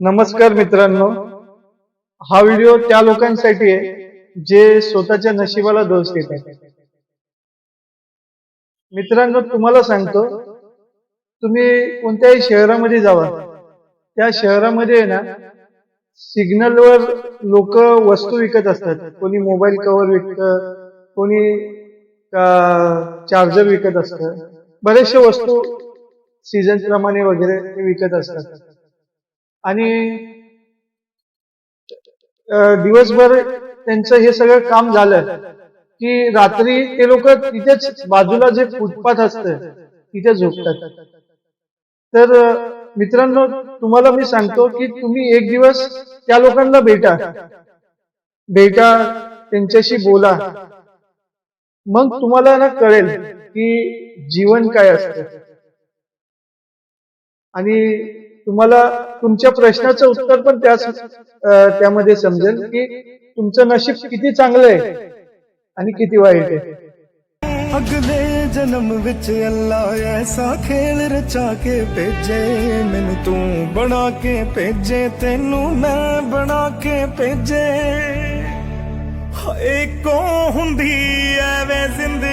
नमस्कार मित्रांनो. हा व्हिडिओ त्या लोकांसाठी आहे जे स्वतःच्या नशिबाला दोष देतात मित्रांनो तुम्हाला सांगतो तुम्ही कोणत्याही शहरामध्ये जावा. त्या शहरामध्ये आहे ना सिग्नलवर लोक वस्तू विकत असतात. कोणी मोबाईल कव्हर विकत कोणी चार्जर विकत असतं. बरेचशा वस्तू सीझन प्रमाणे वगैरे ते विकत असतात. आणि दिवसभर त्यांचं हे सगळं काम झालं की रात्री ते लोक तिथेच बाजूला जे फुटपाथ असतं तिथे झोपतात. तर मित्रांनो तुम्हाला मी सांगतो की तुम्ही एक दिवस त्या लोकांना भेटा. भेटा त्यांच्याशी बोला. मग तुम्हाला ना कळेल की जीवन काय असतं. आणि तुम्हाला तुमच्या प्रश्नाचं उत्तर पण त्याच त्यामध्ये समजेल की तुमचं नशीब किती चांगलं आहे आणि किती वाईट आहे. अगले जन्म विच अल्लाह ऐसा खेल रचा के भेजे मैन तू बना के भेजे तेनू मैं बना के भेजे। एक को जिंदगी